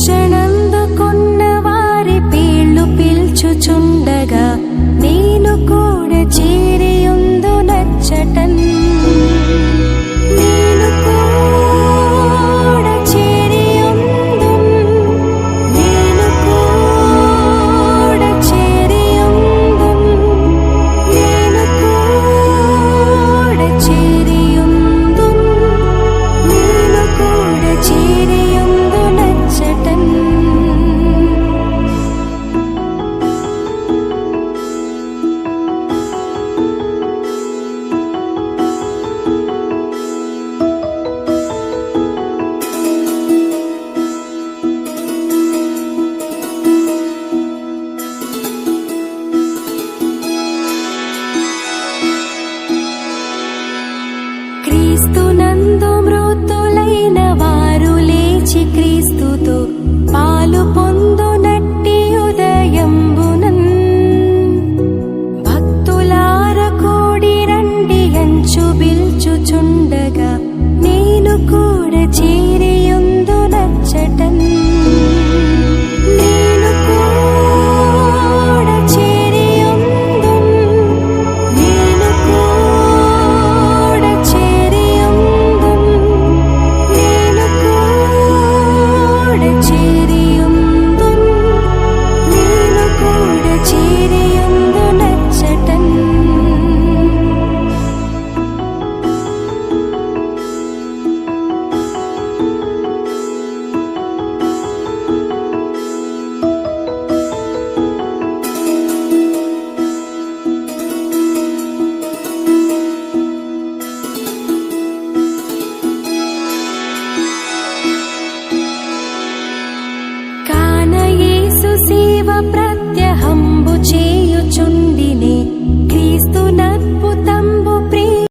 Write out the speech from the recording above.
రక్షణందుకున్న వారి పేళ్ళు పిల్చుచుండగా నేను కూడా చే క్రీస్తు